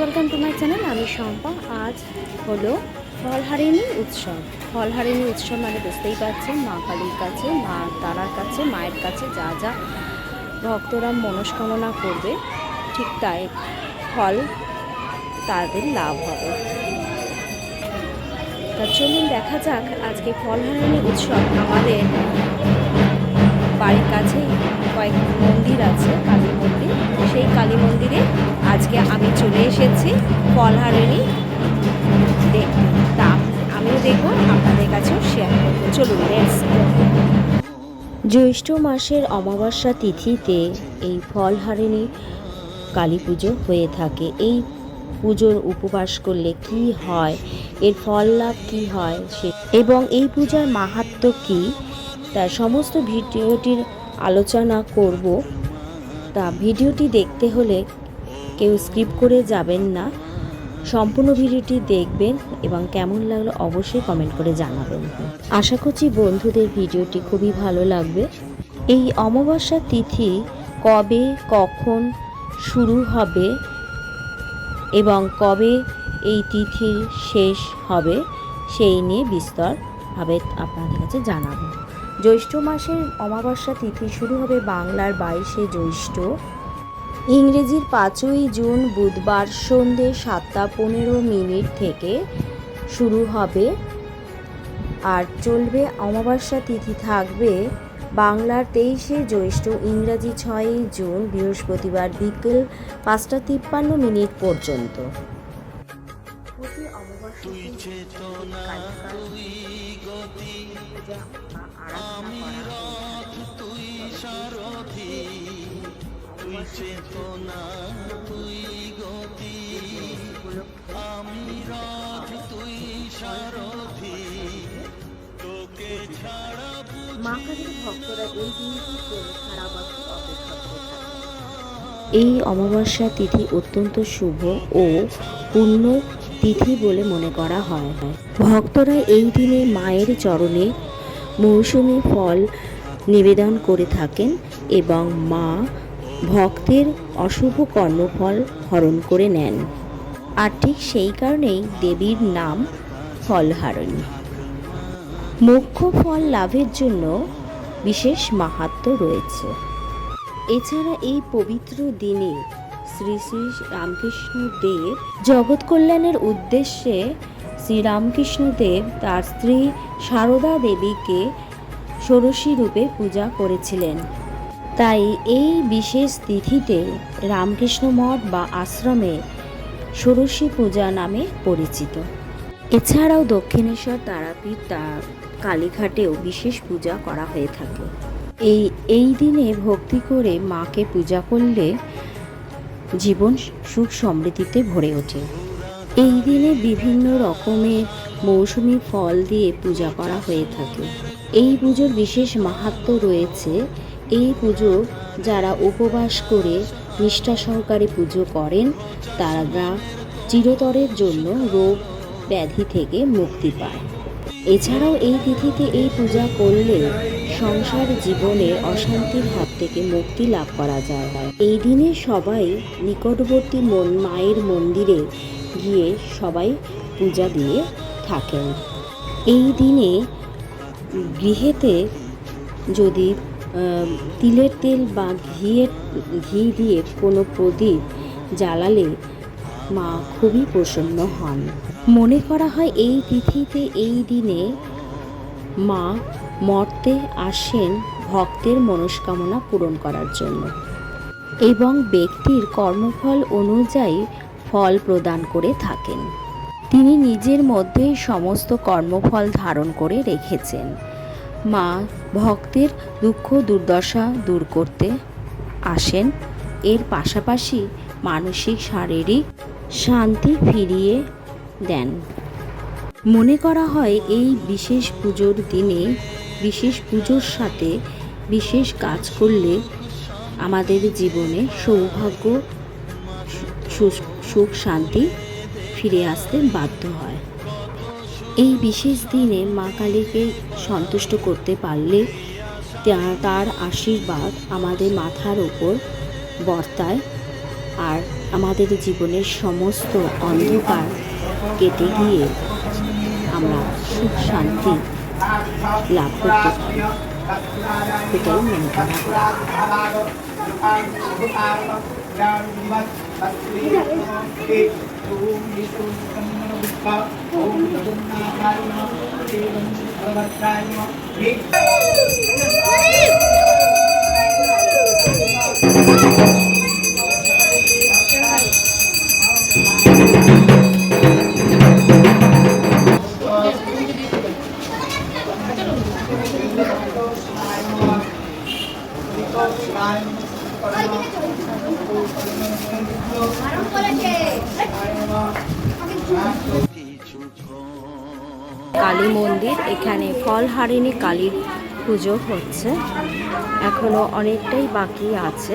Welcome to my channel আমি শম্পা। আজ হলো ফলহারিণী উৎসব। ফলহারিণী উৎসব মানে বুঝতেই পারছেন, মা কালীর কাছে, মা তারার কাছে, মায়ের কাছে যা যা ভক্তরা মনস্কামনা করবে, ঠিক তাই ফল তাদের লাভ হবে। তা চলুন দেখা যাক, আজকে ফলহারিণী উৎসব আমাদের বাড়ির কাছেই কয়েক মন্দির আছে কালী আজকে আমি চলে এসেছি ফলহারিণী দেখতে তা আমিও দেখব, আপনাদের কাছেও শেয়ার করব। চলুন জ্যৈষ্ঠ মাসের অমাবস্যা তিথিতে এই ফলহারিণী কালী পুজো হয়ে থাকে। এই পুজোর উপবাস করলে কি হয়? এর ফল লাভ কী হয়? সে এবং এই পূজার মাহাত্ম্য কী? তার সমস্ত ভিডিওটির আলোচনা করব। তা ভিডিওটি দেখতে হলে কেউ স্কিপ করে যাবেন না। সম্পূর্ণ ভিডিওটি দেখবেন এবং কেমন লাগল অবশ্যই কমেন্ট করে জানাবেন। আশা করছি বন্ধুদের ভিডিওটি খুবই ভালো লাগবে। এই অমাবস্যা তিথি কবে, কখন শুরু হবে এবং কবে এই তিথির শেষ হবে সেই নিয়ে বিস্তরভাবে আপনাদের কাছে জানাব। জ্যৈষ্ঠ মাসের অমাবস্যা তিথি শুরু হবে বাংলার বাইশে জ্যৈষ্ঠ। ইংরেজির পাঁচই জুন বুধবার সন্ধে সাতটা পনেরো মিনিট থেকে শুরু হবে। আর চলবে অমাবস্যা তিথি থাকবে বাংলার তেইশে জ্যৈষ্ঠ ইংরাজি ছয়ই জুন বৃহস্পতিবার বিকেল পাঁচটা তিপ্পান্ন মিনিট পর্যন্ত। প্রতি অমাবস্যা তুই চেতনা তুই গতি। আমি রথ তুই সারথি। তুই চেতনা তুই গতি। আমি রথ তুই সারথি। তোকে ছাড়া মা কালীর ভক্তরা এই দিনটি সারা বছর অপেক্ষা এই অমাবস্যা তিথি অত্যন্ত শুভ ও পূর্ণ তিথি বলে মনে করা হয়। ভক্তরা এই দিনে মায়ের চরণে মৌসুমি ফল নিবেদন করে থাকেন এবং মা ভক্তের অশুভ কর্মফল হরণ করে নেন। আর ঠিক সেই কারণেই দেবীর নাম ফলহারণী। মুখ্য ফল লাভের জন্য বিশেষ মাহাত্ম্য রয়েছে। এছাড়া এই পবিত্র দিনে শ্রী শ্রী রামকৃষ্ণ দেব জগৎ কল্যাণের উদ্দেশ্যে শ্রীরামকৃষ্ণ দেব তার স্ত্রী সারদা দেবীকে ষোড়শী রূপে পূজা করেছিলেন। তাই এই বিশেষ তিথিতে রামকৃষ্ণ মঠ বা আশ্রমে ষোড়শী পূজা নামে পরিচিত। এছাড়াও দক্ষিণেশ্বর তারাপীঠ তা কালীঘাটেও বিশেষ পূজা করা হয়ে থাকে। এই এই দিনে ভক্তি করে মাকে পূজা করলে জীবন সুখ সমৃদ্ধিতে ভরে ওঠে। এই দিনে বিভিন্ন রকমের মৌসুমি ফল দিয়ে পূজা করা হয়ে থাকে। এই পুজোর বিশেষ মাহাত্ম্য রয়েছে এই পুজো যারা উপবাস করে নিষ্ঠা সহকারে পুজো করেন, তারা চিরতরের জন্য রোগ ব্যাধি থেকে মুক্তি পায়। এছাড়াও এই তিথিতে এই পূজা করলে সংসার জীবনে অশান্তির হাত থেকে মুক্তি লাভ করা যায়। এই দিনে সবাই নিকটবর্তী মন, মায়ের মন্দিরে গিয়ে সবাই পূজা দিয়ে থাকেন। এই দিনে গৃহেতে যদি তিলের তেল বা ঘিয়ের, ঘি দিয়ে কোনো প্রদীপ জ্বালালে মা খুবই প্রসন্ন হন। মনে করা হয় এই তিথিতে, এই দিনে মা মর্তে আসেন ভক্তের মনস্কামনা পূরণ করার জন্য এবং ব্যক্তির কর্মফল অনুযায়ী ফল প্রদান করে থাকেন। তিনি নিজের মধ্যেই সমস্ত কর্মফল ধারণ করে রেখেছেন। মা ভক্তের দুঃখ দুর্দশা দূর করতে আসেন। এর পাশাপাশি মানসিক, শারীরিক শান্তি ফিরিয়ে দেন। মনে করা হয় এই বিশেষ পুজোর দিনে, বিশেষ পুজোর সাথে বিশেষ কাজ করলে আমাদের জীবনে সৌভাগ্য সুখ শান্তি ফিরে আসতে বাধ্য হয়। এই বিশেষ দিনে মা কালীকে সন্তুষ্ট করতে পারলে তার আশীর্বাদ আমাদের মাথার ওপর বর্তায় আর আমাদের জীবনের সমস্ত অন্ধকার কেটে গিয়ে আমরা সুখ শান্তি লাভ করতে পারি এটাই মনে করা। Thank you. কালী মন্দির। এখানে ফলহারিণী কালীর পুজো হচ্ছে। এখনও অনেকটাই বাকি আছে।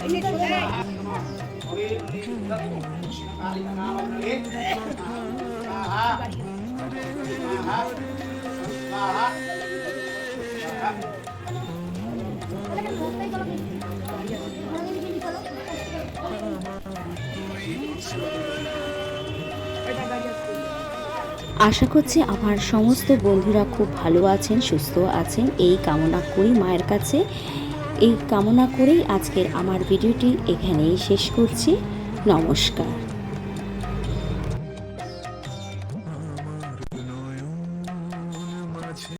Ini kan, eh. আশা করছি আমার সমস্ত বন্ধুরা খুব ভালো আছেন, সুস্থ আছেন। এই কামনা করি মায়ের কাছে। এই কামনা করেই আজকের আমার ভিডিওটি এখানেই শেষ করছি। নমস্কার।